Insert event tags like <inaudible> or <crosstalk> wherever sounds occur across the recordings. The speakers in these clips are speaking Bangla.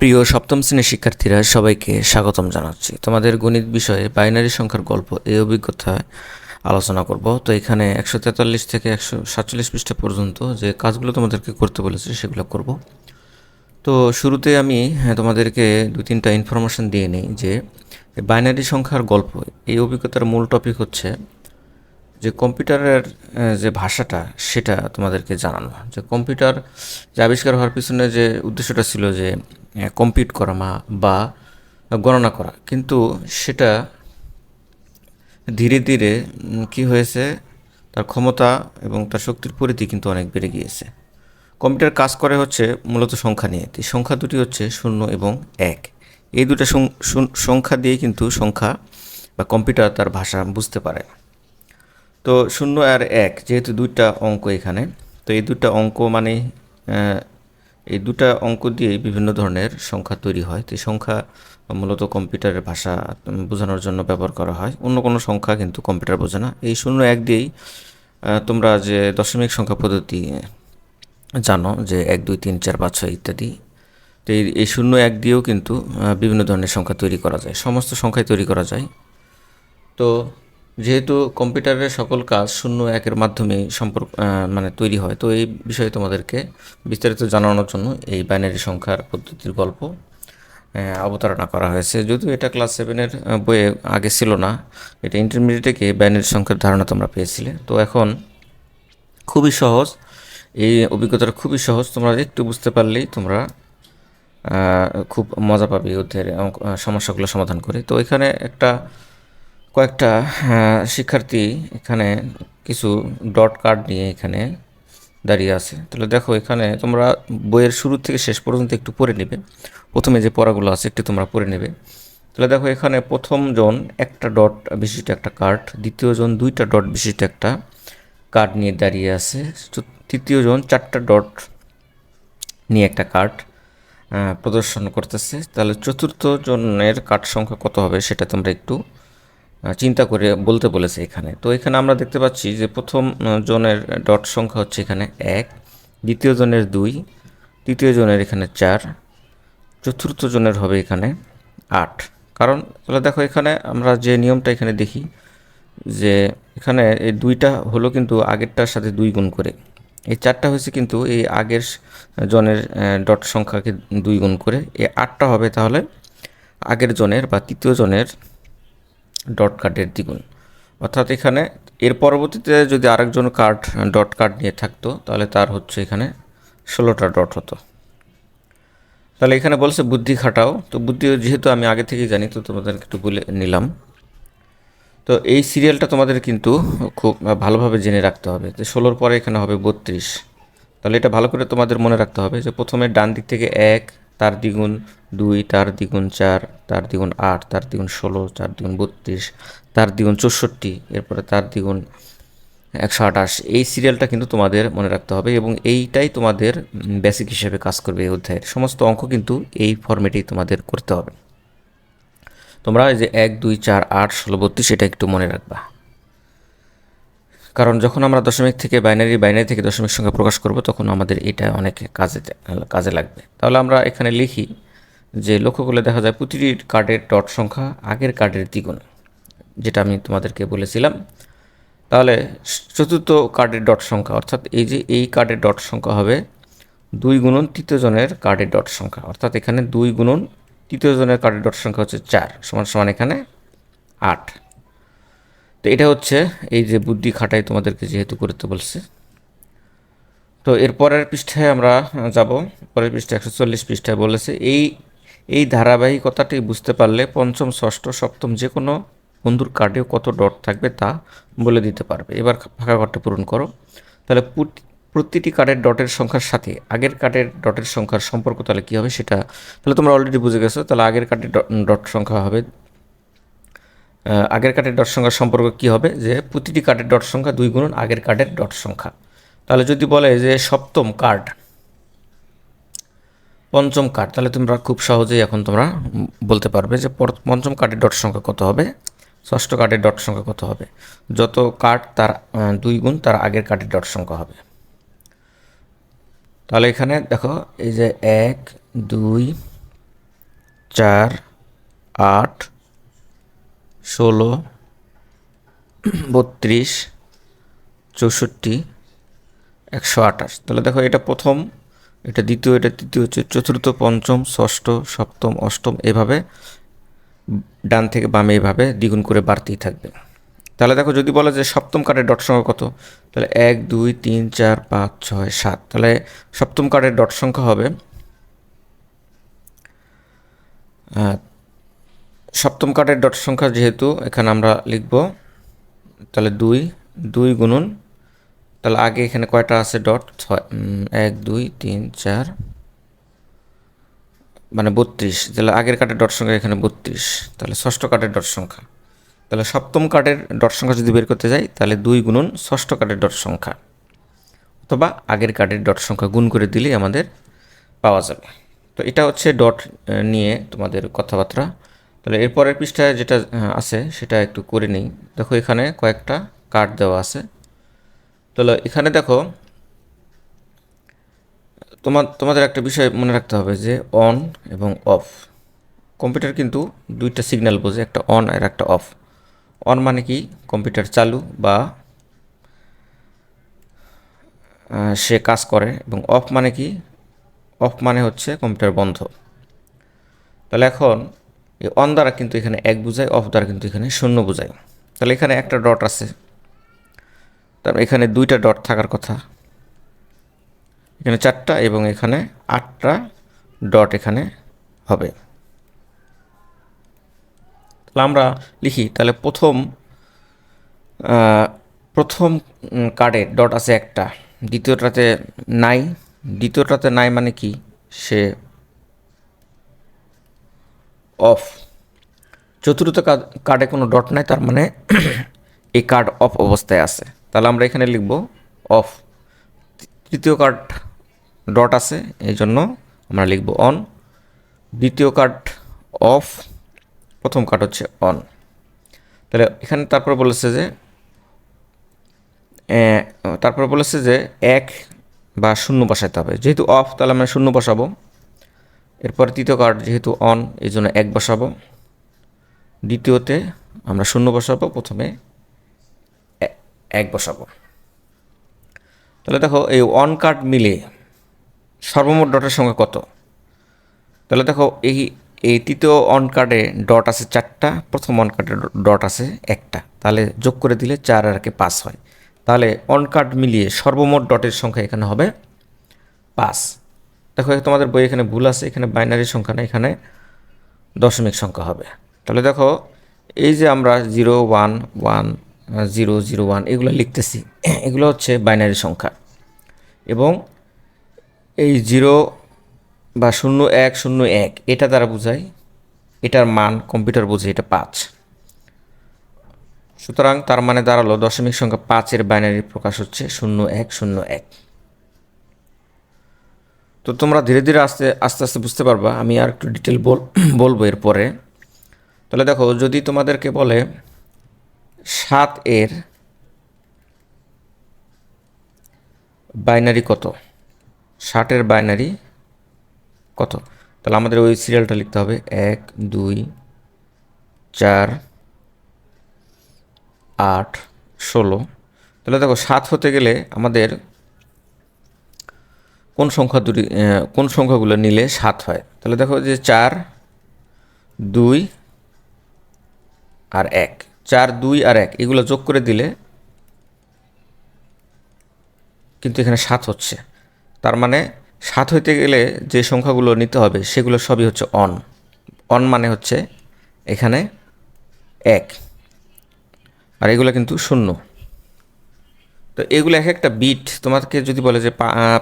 প্রিয় সপ্তম শ্রেণির শিক্ষার্থীরা সবাইকে স্বাগতম জানাচ্ছি। তোমাদের গণিত বিষয়ে বাইনারি সংখ্যার গল্প এই অভিজ্ঞতায় আলোচনা করব। তো এখানে একশো তেতাল্লিশ থেকে একশো সাতচল্লিশ পৃষ্ঠা পর্যন্ত যে কাজগুলো তোমাদেরকে করতে বলেছে সেগুলো করব। তো শুরুতে আমি হ্যাঁ, তোমাদেরকে দু তিনটা ইনফরমেশন দিয়ে নিই যে বাইনারি সংখ্যার গল্প এই অভিজ্ঞতার মূল টপিক হচ্ছে যে কম্পিউটারের যে ভাষাটা সেটা তোমাদেরকে জানানো। যে কম্পিউটার যে আবিষ্কার হওয়ার পিছনে যে উদ্দেশ্যটা ছিল যে কম্পিউট করা বা গণনা করা। কিন্তু সেটা ধীরে ধীরে কি হয়েছে, তার ক্ষমতা এবং তার শক্তির পরিধি কিন্তু অনেক বেড়ে গিয়েছে। কম্পিউটার কাজ করে হচ্ছে মূলত সংখ্যা নিয়ে। এই সংখ্যা দুটি হচ্ছে শূন্য এবং এক। এই দুটো সংখ্যা দিয়ে কিন্তু সংখ্যা বা কম্পিউটার তার ভাষা বুঝতে পারে। তো শূন্য আর এক, যেহেতু দুইটা অঙ্ক এখানে, তো এই দুটা অঙ্ক মানে এই দুটা অঙ্ক দিয়ে বিভিন্ন ধরনের সংখ্যা তৈরি হয়। তো এই সংখ্যা মূলত কম্পিউটারের ভাষা বোঝানোর জন্য ব্যবহার করা হয়। অন্য কোনো সংখ্যা কিন্তু কম্পিউটার বোঝে না। এই শূন্য এক দিয়েই তোমরা যে দশমিক সংখ্যা পদ্ধতি জানো, যে এক, দুই, তিন, চার, পাঁচ, ছয় ইত্যাদি, তো এই এই শূন্য এক দিয়েও কিন্তু বিভিন্ন ধরনের সংখ্যা তৈরি করা যায়। সমস্ত সংখ্যাই তৈরি করা যায়। তো যেহেতু কম্পিউটারের সকল কাজ শূন্য একের মাধ্যমে সম্পর্ক মানে তৈরি হয়, তো এই বিষয়ে তোমাদেরকে বিস্তারিত জানানোর জন্য এই বাইনারি সংখ্যার পদ্ধতির গল্প অবতারণা করা হয়েছে। যদিও এটা ক্লাস সেভেনের বইয়ে আগে ছিল না, এটা ইন্টারমিডিয়েট থেকে বাইনারি সংখ্যার ধারণা তোমরা পেয়েছিলে। তো এখন খুবই সহজ, এই অভিজ্ঞতাটা খুবই সহজ, তোমরা একটু বুঝতে পারলেই তোমরা খুব মজা পাবে অধ্যায়ের সমস্যাগুলো সমাধান করে। তো এখানে একটা কয়েকটা শিক্ষার্থী এখানে কিছু ডট কার্ড নিয়ে এখানে দাঁড়িয়ে আছে। তাহলে দেখো এখানে তোমরা বইয়ের শুরু থেকে শেষ পর্যন্ত একটু পড়ে নেবে। প্রথমে যে পড়াগুলো আছে একটু তোমরা পড়ে নেবে। তাহলে দেখো এখানে প্রথম জন একটা ডট বিশিষ্ট একটা কার্ড, দ্বিতীয় জন দুইটা ডট বিশিষ্ট একটা কার্ড নিয়ে দাঁড়িয়ে আছে। তৃতীয় জন চারটা ডট নিয়ে একটা কার্ড প্রদর্শন করতেছে। তাহলে চতুর্থ জনের কার্ড সংখ্যা কত হবে সেটা তোমরা একটু চিন্তা করে বলতে বলেছে এখানে। তো এখানে আমরা দেখতে পাচ্ছি যে প্রথম জনের ডট সংখ্যা হচ্ছে এখানে এক, দ্বিতীয় জনের দুই, তৃতীয় জনের এখানে চার, চতুর্থ জনের হবে এখানে আট। কারণ তাহলে দেখো এখানে আমরা যে নিয়মটা এখানে দেখি যে এখানে এই দুইটা হলো কিন্তু আগেরটার সাথে দুই গুণ করে। এই চারটা হয়েছে কিন্তু এই আগের জনের ডট সংখ্যাকে দুই গুণ করে। এই আটটা হবে তাহলে আগের জনের বা তৃতীয় জনের ডট কার্ডের দ্বিগুণ। অর্থাৎ এখানে এর পরবর্তীতে যদি আরেকজন কার্ড ডট কার্ড নিয়ে থাকতো, তাহলে তার হচ্ছে এখানে ষোলোটা ডট হতো। তাহলে এখানে বলছে বুদ্ধি খাটাও। তো বুদ্ধি যেহেতু আমি আগে থেকেই জানি, তো তোমাদেরকে একটু বলে নিলাম। তো এই সিরিয়ালটা তোমাদের কিন্তু খুব ভালোভাবে জেনে রাখতে হবে যে ষোলোর পরে এখানে হবে বত্রিশ। তাহলে এটা ভালো করে তোমাদের মনে রাখতে হবে যে প্রথমে ডান দিক থেকে এক তার দ্বিগুণ দুই, তার দ্বিগুণ চার, তার দ্বিগুণ আট, তার দ্বিগুণ ষোলো চার দ্বিগুণ বত্রিশ, তার দ্বিগুণ চৌষট্টি, এরপরে তার দ্বিগুণ একশো আঠাশ। এই সিরিয়ালটা কিন্তু তোমাদের মনে রাখতে হবে এবং এইটাই তোমাদের বেসিক হিসেবে কাজ করবে এই অধ্যায়ের। সমস্ত অঙ্ক কিন্তু এই ফর্মেটেই তোমাদের করতে হবে। তোমরা যে এক, দুই, চার, আট, ষোলো, বত্রিশ, এটা একটু মনে রাখবা। কারণ যখন আমরা দশমিক থেকে বাইনারি বাইনারি থেকে দশমিক সংখ্যা প্রকাশ করব, তখন আমাদের এটা অনেক কাজে কাজে লাগবে। তাহলে আমরা এখানে লিখি যে লক্ষ্য করলে দেখা যায় প্রতিটি কার্ডের ডট সংখ্যা আগের কার্ডের দ্বিগুণ, যেটা আমি তোমাদেরকে বলেছিলাম। তাহলে চতুর্থ কার্ডের ডট সংখ্যা, অর্থাৎ এই যে এই কার্ডের ডট সংখ্যা হবে দুই গুণন তৃতীয়জনের কার্ডের ডট সংখ্যা, অর্থাৎ এখানে দুই গুণন তৃতীয়জনের কার্ডের ডট সংখ্যা হচ্ছে চার, সমান সমান এখানে আট। তো এটা হচ্ছে এই যে বুদ্ধি খাটাই তোমাদেরকে যেহেতু করতে বলছে। তো এর পরের পৃষ্ঠায় আমরা যাব। পরের পৃষ্ঠায় একশো চল্লিশ পৃষ্ঠায় বলেছে, এই এই ধারাবাহিকতাটি বুঝতে পারলে পঞ্চম, ষষ্ঠ, সপ্তম যে কোনো বন্ধুর কার্ডেও কত ডট থাকবে তা বলে দিতে পারবে। এবার ফাঁকা ঘরটা পূরণ করো। তাহলে প্রতিটি কার্ডের ডটের সংখ্যার সাথে, আগের কার্ডের ডটের সংখ্যার সম্পর্ক তাহলে কী হবে সেটা, তাহলে তোমরা অলরেডি বুঝে গেছো, তাহলে আগের কার্ডের ডট সংখ্যা হবে আগের কার্ডের ডট সংখ্যার সম্পর্ক কী হবে? যে প্রতিটি কার্ডের ডট সংখ্যা দুই গুণন আগের কার্ডের ডট সংখ্যা। তাহলে যদি বলে যে সপ্তম কার্ড, পঞ্চম কার্ড, তাহলে তোমরা খুব সহজেই এখন তোমরা বলতে পারবে যে পঞ্চম কার্ডের ডট সংখ্যা কত হবে? ষষ্ঠ কার্ডের ডট সংখ্যা কত হবে? যত কার্ড তার দুই গুণ তার আগের কার্ডের ডট সংখ্যা হবে। তাহলে এখানে দেখো, এই যে এক, দুই, চার, আট ষোলো, বত্রিশ, চৌষট্টি, একশো আঠাশ। তাহলে দেখো এটা প্রথম, এটা দ্বিতীয়, এটা তৃতীয়, হচ্ছে চতুর্থ, পঞ্চম, ষষ্ঠ, সপ্তম, অষ্টম, এভাবে ডান থেকে বামে এভাবে দ্বিগুণ করে বাড়তেই থাকবে। তাহলে দেখো যদি বলে যে সপ্তম কার্ডের ডট সংখ্যা কত? তাহলে এক, দুই, তিন, চার, পাঁচ, ছয়, সাত। তাহলে সপ্তম কার্ডের ডট সংখ্যা হবে সপ্তম কার্ডের ডট সংখ্যা যেহেতু, এখানে আমরা লিখব, তাহলে দুই দুই গুণন, তাহলে আগে এখানে কয়টা আছে ডট? ছয় এক, দুই, তিন, চার মানে বত্রিশ, তাহলে আগের কার্ডের ডট সংখ্যা এখানে বত্রিশ, তাহলে ষষ্ঠ কার্ডের ডট সংখ্যা, তাহলে সপ্তম কার্ডের ডট সংখ্যা যদি বের করতে যাই, তাহলে দুই গুণন ষষ্ঠ কার্ডের ডট সংখ্যা, অথবা আগের কার্ডের ডট সংখ্যা গুণ করে দিলেই আমাদের পাওয়া যাবে। তো এটা হচ্ছে ডট নিয়ে তোমাদের কথাবার্তা। তাহলে এরপরের পৃষ্ঠায় যেটা আছে, সেটা একটু করে নিই। দেখো, এখানে কয়েকটা কার্ড দেওয়া আছে। তাহলে এখানে দেখো, তোমার, তোমাদের একটা বিষয় মনে রাখতে হবে যে অন এবং অফ কম্পিউটার কিন্তু দুইটা সিগন্যাল বোঝে, একটা অন আর একটা অফ অন মানে কি? কম্পিউটার চালু বা সে কাজ করে এবং অফ মানে কি? অফ মানে হচ্ছে কম্পিউটার বন্ধ। তাহলে এখন অন দ্বারা কিন্তু এখানে এক বোঝায় অফ দ্বারা কিন্তু এখানে শূন্য বোঝায়। তাহলে এখানে একটা ডট আছে। তারপর এখানে দুইটা ডট থাকার কথা। এখানে চারটা এবং এখানে আটটা ডট এখানে হবে। তাহলে আমরা লিখি, তাহলে প্রথম প্রথম কার্ডে ডট আছে একটা। দ্বিতীয়টাতে নাই। দ্বিতীয়টাতে নাই মানে কি? সে অফ চতুর্থ কার্ড- কোনো ডট নাই, তার মানে <clears throat> এই কার্ড অফ অবস্থায় আছে। তাহলে আমরা এখানে লিখব অফ তৃতীয় কার্ড ডট আছে, এই জন্য আমরা লিখব অন দ্বিতীয় কার্ড অফ প্রথম কার্ড হচ্ছে অন তাহলে এখানে তারপর বলেছে যে তারপর বলেছে যে এক বা শূন্য বসাতে হবে। যেহেতু অফ তাহলে আমরা শূন্য বসাবো। এরপর তৃতীয় কার্ড যেহেতু অন এই জন্য এক বসাবো। দ্বিতীয়তে আমরা শূন্য বসাবো, প্রথমে এক বসাবো। তাহলে দেখো, এই অন কার্ড মিলে সর্বমোট ডটের সংখ্যা কত? তাহলে দেখো, এই এই তৃতীয় অন কার্ডে ডট আছে চারটা, প্রথম অন কার্ডে ডট আছে একটা। তাহলে যোগ করে দিলে চার আর একে পাঁচ হয়। তাহলে অন কার্ড মিলিয়ে সর্বমোট ডটের সংখ্যা এখানে হবে পাঁচ। দেখো তোমাদের বই এখানে ভুল আছে, এখানে বাইনারি সংখ্যা না, এখানে দশমিক সংখ্যা হবে। তাহলে দেখো, এই যে আমরা zero one one zero zero one এগুলো লিখতেছি, <clears throat> এগুলো হচ্ছে বাইনারি সংখ্যা। এবং এই জিরো বা শূন্য এক শূন্য এক, এটা দ্বারা বোঝায় এটার মান কম্পিউটার বোঝে এটা পাঁচ। সুতরাং তার মানে দাঁড়াল, দশমিক সংখ্যা পাঁচের বাইনারি প্রকাশ হচ্ছে শূন্য এক শূন্য এক। তো তোমরা ধীরে ধীরে আস্তে আস্তে আস্তে বুঝতে পারবা। আমি আর একটু ডিটেল বল, বলব এরপরে। তাহলে দেখো, যদি তোমাদেরকে বলে সাত এর বাইনারি কত? ষাটের বাইনারি কত? তাহলে আমাদের ওই সিরিয়ালটা লিখতে হবে। এক, দুই, চার, আট, ষোলো। তাহলে দেখো, সাত হতে গেলে আমাদের কোন সংখ্যা দুটি কোন সংখ্যাগুলো নিলে সাত হয়? তাহলে দেখো যে চার, দুই আর এক। চার, দুই আর এক, এগুলো যোগ করে দিলে কিন্তু এখানে সাত হচ্ছে। তার মানে সাত হইতে গেলে যে সংখ্যাগুলো নিতে হবে, সেগুলো সবই হচ্ছে অন। অন মানে হচ্ছে এখানে এক। আর এগুলো কিন্তু শূন্য। তো এগুলো এক একটা বিট তোমাকে যদি বলে যে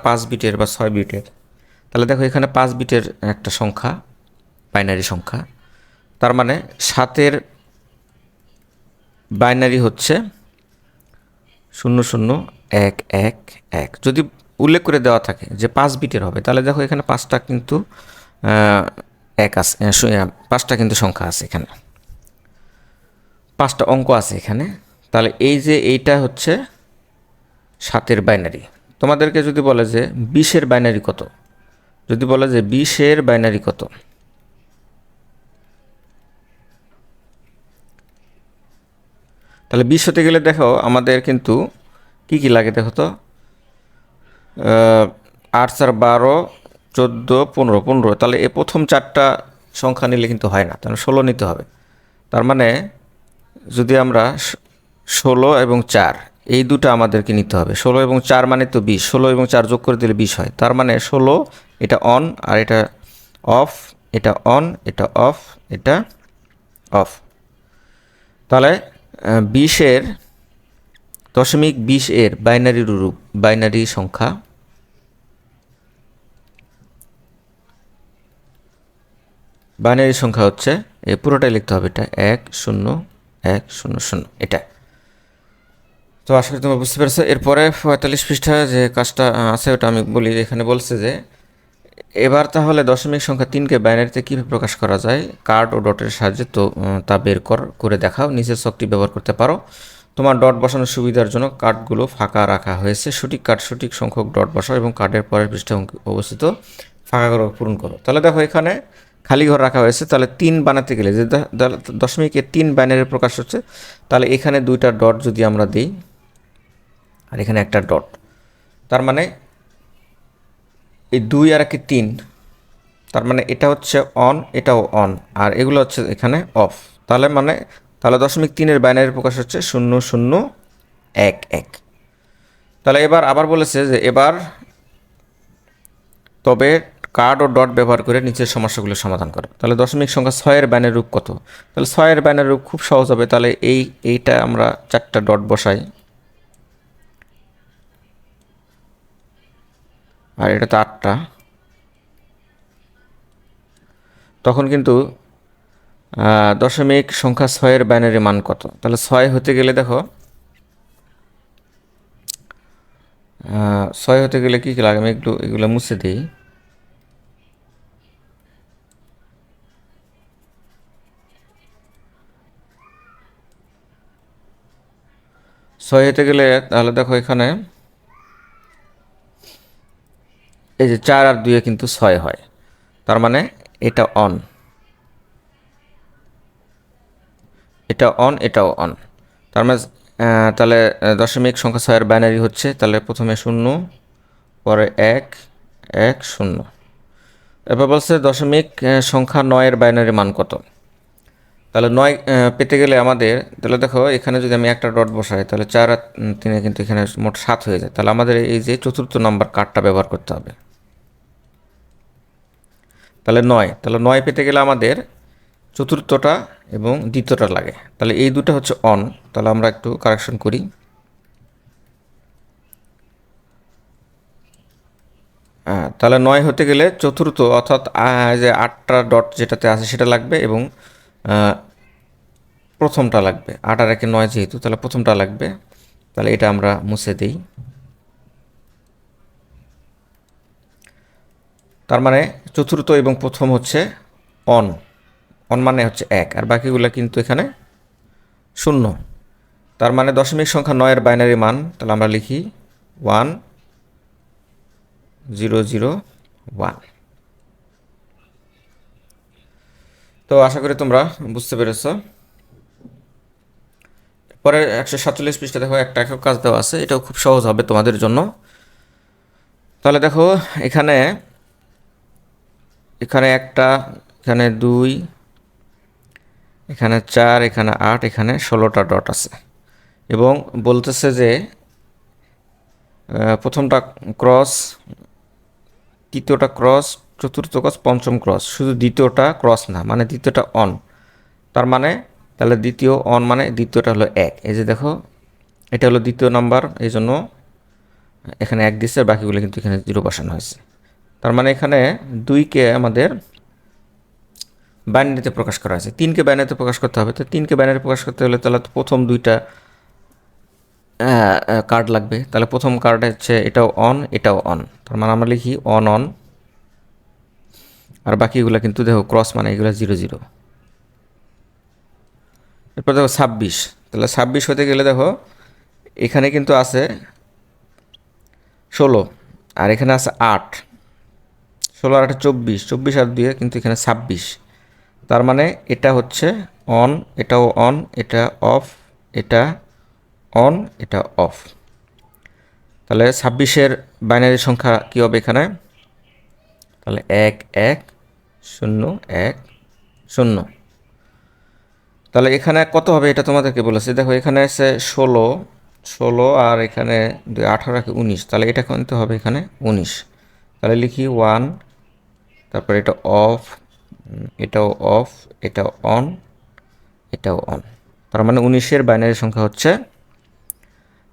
পাঁচ বিটের বা ছয় বিটের তাহলে দেখো এখানে পাঁচ বিটের একটা সংখ্যা বাইনারি সংখ্যা, তার মানে সাতের বাইনারি হচ্ছে শূন্য শূন্য এক এক এক। যদি উল্লেখ করে দেওয়া থাকে যে পাঁচ বিটের হবে, তাহলে দেখো এখানে পাঁচটা কিন্তু এক আছে পাঁচটা কিন্তু সংখ্যা আছে এখানে। পাঁচটা অঙ্ক আছে এখানে। তাহলে এই যে এইটা হচ্ছে সাতের বাইনারি তোমাদেরকে যদি বলে যে বিশের বাইনারি কত? যদি বলে যে বিশের বাইনারি কত? তাহলে বিশ হতে গেলে দেখো আমাদের কিন্তু কি কি লাগে দেখো তো? আট চার বারো, চোদ্দ, পনেরো পনেরো। তাহলে এ প্রথম চারটা সংখ্যা নিলে কিন্তু হয় না, তাহলে ষোলো নিতে হবে। তার মানে যদি আমরা ষোলো এবং চার এই দুটো আমাদেরকে নিতে হবে। ষোলো এবং চার মানে তো বিশ, ষোলো এবং চার যোগ করে দিলে বিশ হয়। তার মানে ষোলো, এটা অন আর এটা অফ এটা অন এটা অফ এটা অফ তাহলে বিশের দশমিক বিশ এর বাইনারি রূপ বাইনারি সংখ্যা বাইনারি সংখ্যা হচ্ছে এই পুরোটাই লিখতে হবে এটা। এক, শূন্য এক, শূন্য শূন্য, এটা। তো আশা করি তোমরা বুঝতে পেরেছ। এরপরে পঁয়তাল্লিশ পৃষ্ঠা যে কাজটা আছে, ওটা আমি বলি, এখানে বলছে যে, এবার তাহলে দশমিক সংখ্যা তিনকে বাইনারিতে কীভাবে প্রকাশ করা যায়? কার্ড ও ডটের সাহায্যে তো তা বের কর, করে দেখাও। নিজের শক্তি ব্যবহার করতে পারো। তোমার ডট বসানোর সুবিধার জন্য কার্ডগুলো ফাঁকা রাখা হয়েছে। সঠিক কার্ড, সঠিক সংখ্যক ডট বসাও এবং কার্ডের পরের পৃষ্ঠে অবস্থিত। ফাঁকা ঘর পূরণ করো। তাহলে দেখো এখানে খালি ঘর রাখা হয়েছে। তাহলে তিন বানাতে গেলে, যে দ- দ- দশমিকের তিন বাইনারি প্রকাশ হচ্ছে, তাহলে এখানে দুইটা ডট যদি আমরা দিই আর এখানে একটা ডট। তার মানে এই দুই আর একে তিন, তার মানে এটা হচ্ছে অন, এটাও অন, আর এগুলো হচ্ছে এখানে অফ। তাহলে মানে তাহলে দশমিক তিনের বাইনারি প্রকাশ হচ্ছে শূন্য শূন্য, এক এক। তাহলে এবার আবার বলেছে যে এবার তবে কার্ড ও ডট ব্যবহার করে নিচের সমস্যাগুলো সমাধান করো। তাহলে দশমিক সংখ্যা ছয়ের ব্যানের রূপ কত? তাহলে ছয়ের ব্যানের রূপ খুব সহজ হবে। তাহলে এই, এইটা আমরা চারটা ডট বসাই। আর এটা তো আটটা। তখন কিন্তু দশমিক সংখ্যা ছয়ের বাইনারি মান কত? তাহলে ছয় হতে গেলে দেখো ছয় হতে গেলে কী কী লাগে? আমি একটু এগুলো মুছে দিই। ছয় হতে গেলে তাহলে দেখো এখানে এই যে চার আর দুয়ে কিন্তু ছয় হয়। তার মানে এটা অন এটা অন এটাও অন তার মানে তাহলে দশমিক সংখ্যা ছয়ের বাইনারি হচ্ছে, তাহলে প্রথমে শূন্য, পরে এক এক, শূন্য। এবার বলছে দশমিক সংখ্যা নয়ের বাইনারি মান কত? তাহলে নয় পেতে গেলে আমাদের, তাহলে দেখো, এখানে যদি আমি একটা ডট বসাই, তাহলে চার আর তিনে কিন্তু এখানে মোট সাত হয়ে যায়। তাহলে আমাদের এই যে চতুর্থ নাম্বার কার্ডটা ব্যবহার করতে হবে। তাহলে নয়। তাহলে নয় পেতে গেলে আমাদের চতুর্থটা এবং দ্বিতীয়টা লাগে। তাহলে এই দুটো হচ্ছে অন তাহলে আমরা একটু কারেকশন করি। হ্যাঁ, তাহলে নয় হতে গেলে চতুর্থ অর্থাৎ যে আটটা ডট যেটাতে আছে সেটা লাগবে এবং প্রথমটা লাগবে। আট আর একে নয় যেহেতু তাহলে প্রথমটা লাগবে। তাহলে এটা আমরা মুছে দিই। তার মানে চতুর্থ এবং প্রথম হচ্ছে অন। অন মানে হচ্ছে এক, আর বাকিগুলো কিন্তু এখানে শূন্য। তার মানে দশমিক সংখ্যা নয়ের বাইনারি মান, তাহলে আমরা লিখি ওয়ান, জিরো জিরো, ওয়ান। তো আশা করি তোমরা বুঝতে পেরেছ। পরে একশো সাতচল্লিশ পৃষ্ঠা দেখো, একটা একক কাজ দেওয়া আছে, এটাও খুব সহজ হবে তোমাদের জন্য। তাহলে দেখো, এখানে এখানে একটা, এখানে দুই, এখানে চার, এখানে আট, এখানে ষোলোটা ডট আছে। এবং বলতেছে যে প্রথমটা ক্রস, তৃতীয়টা ক্রস, চতুর্থ ক্রস, পঞ্চম ক্রস। শুধু দ্বিতীয়টা ক্রস না মানে দ্বিতীয়টা অন। তার মানে তাহলে দ্বিতীয় অন মানে দ্বিতীয়টা হলো এক। এই যে দেখো, এটা হলো দ্বিতীয় নাম্বার, এই জন্য এখানে এক দিচ্ছে বাকিগুলো কিন্তু এখানে জিরো বসানো হয়েছে। তার মানে এখানে দুইকে আমাদের বাইনারিতে প্রকাশ করা হয়েছে। তিনকে বাইনারিতে প্রকাশ করতে হবে। তো তিনকে বাইনারি প্রকাশ করতে হলে তাহলে প্রথম দুইটা কার্ড লাগবে। তাহলে প্রথম কার্ড হচ্ছে এটাও অন এটাও অন তার মানে আমরা লিখি অন অন আর বাকিগুলো কিন্তু দেখো ক্রস মানে এগুলো জিরো জিরো এরপর দেখো ছাব্বিশ। তাহলে ছাব্বিশ হতে গেলে দেখো এখানে কিন্তু আছে ষোলো। আর এখানে আছে আট। ষোলো আর একটা চব্বিশ চব্বিশ আর দুয়ে কিন্তু এখানে ছাব্বিশ। তার মানে এটা হচ্ছে অন এটাও অন এটা অফ এটা অন এটা অফ তাহলে ছাব্বিশের বাইনারি সংখ্যা কী হবে এখানে? তাহলে এক এক, শূন্য এক, শূন্য। তাহলে এখানে কত হবে এটা তোমাদেরকে বলেছি? দেখো এখানে আছে ষোলো ষোলো আর এখানে দুই, আঠারো উনিশ। তাহলে এটা কিন্তু হবে এখানে? উনিশ। তাহলে লিখি ওয়ান তারপর এটা অফ এটাও অফ, এটাও অন এটাও অন। তার মানে উনিশের বাইনারি সংখ্যা হচ্ছে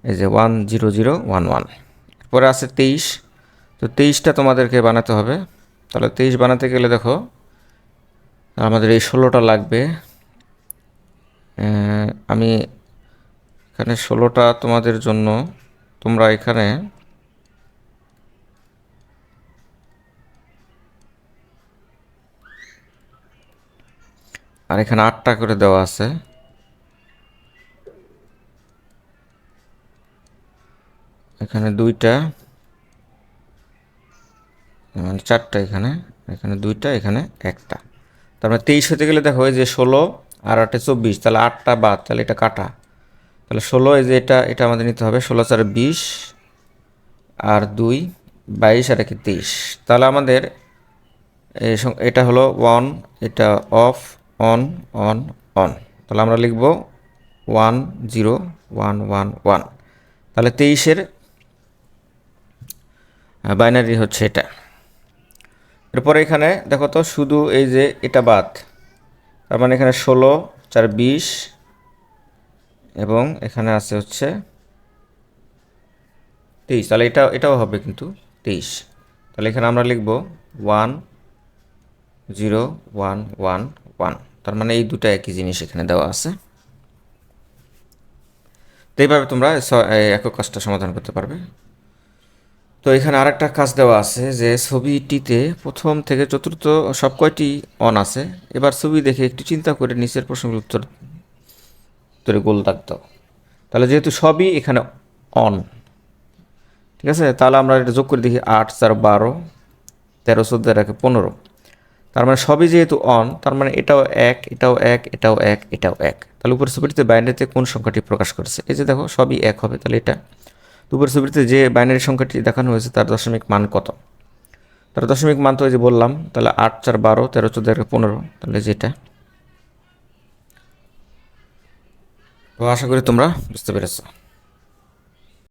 এই যে one zero zero one one. এরপরে আছে তেইশ। তো তেইশটা তোমাদেরকে বানাতে হবে। তাহলে তেইশ বানাতে গেলে দেখো, আমাদের এই ষোলোটা লাগবে। আমি এখানে ষোলোটা তোমাদের জন্য, তোমরা এখানে আর এখানে আটটা করে দেওয়া আছে। এখানে দুইটা। মানে চারটা এখানে এখানে দুইটা, এখানে একটা। তার মানে তেইশ হতে গেলে দেখো যে ষোলো আর আটে চব্বিশ, তাহলে আটটা বাদ, তাহলে এটা কাটা। তাহলে ষোলো এই যে এটা এটা আমাদের নিতে হবে, ষোলো চার বিশ আর দুই, বাইশ আর একে তেইশ। তাহলে আমাদের এটা হলো ওয়ান এটা অফ অন অন অন। তাহলে আমরা লিখব one zero, one one one. তাহলে তেইশের বাইনারি হচ্ছে এটা। এরপরে এখানে দেখো তো শুধু এই যে এটা বাদ। তার মানে এখানে ষোলো, চার বিশ, এবং এখানে আছে হচ্ছে তেইশ। তাহলে এটা, এটাও হবে কিন্তু তেইশ। তাহলে এখানে আমরা লিখব one zero, one one. One তার মানে এই দুটো একই জিনিস এখানে দেওয়া আছে। তো এইভাবে তোমরা একক কাজটা সমাধান করতে পারবে। তো এখানে আরেকটা কাজ দেওয়া আছে যে ছবিটিতে প্রথম থেকে চতুর্থ সব কয়টি অন আছে। এবার ছবি দেখে একটু চিন্তা করে নিচের প্রশ্নগুলোর উত্তর, উত্তরে গোল দাগ দাও। তাহলে যেহেতু সবই এখানে অন ঠিক আছে? তাহলে আমরা এটা যোগ করে দেখি আট, চার, বারো, তেরো, চোদ্দ একে পনেরো। তার মানে সবই যেহেতু অন তার মানে এটাও এক এটাও এক এটাও এক এটাও এক। তাহলে উপরের ছবিটিতে বাইনারিতে কোন সংখ্যাটি প্রকাশ করেছে? এই যে দেখো, সবই এক হবে, তাহলে এটা। উপরের ছবিটিতে যে বাইনারি সংখ্যাটি দেখানো হয়েছে, তার দশমিক মান কত? তার দশমিক মান তো এই যে বললাম, তাহলে আট, চার, বারো, তেরো, চোদ্দ পনেরো, তাহলে যেটা তো আশা করি তোমরা বুঝতে পেরেছ।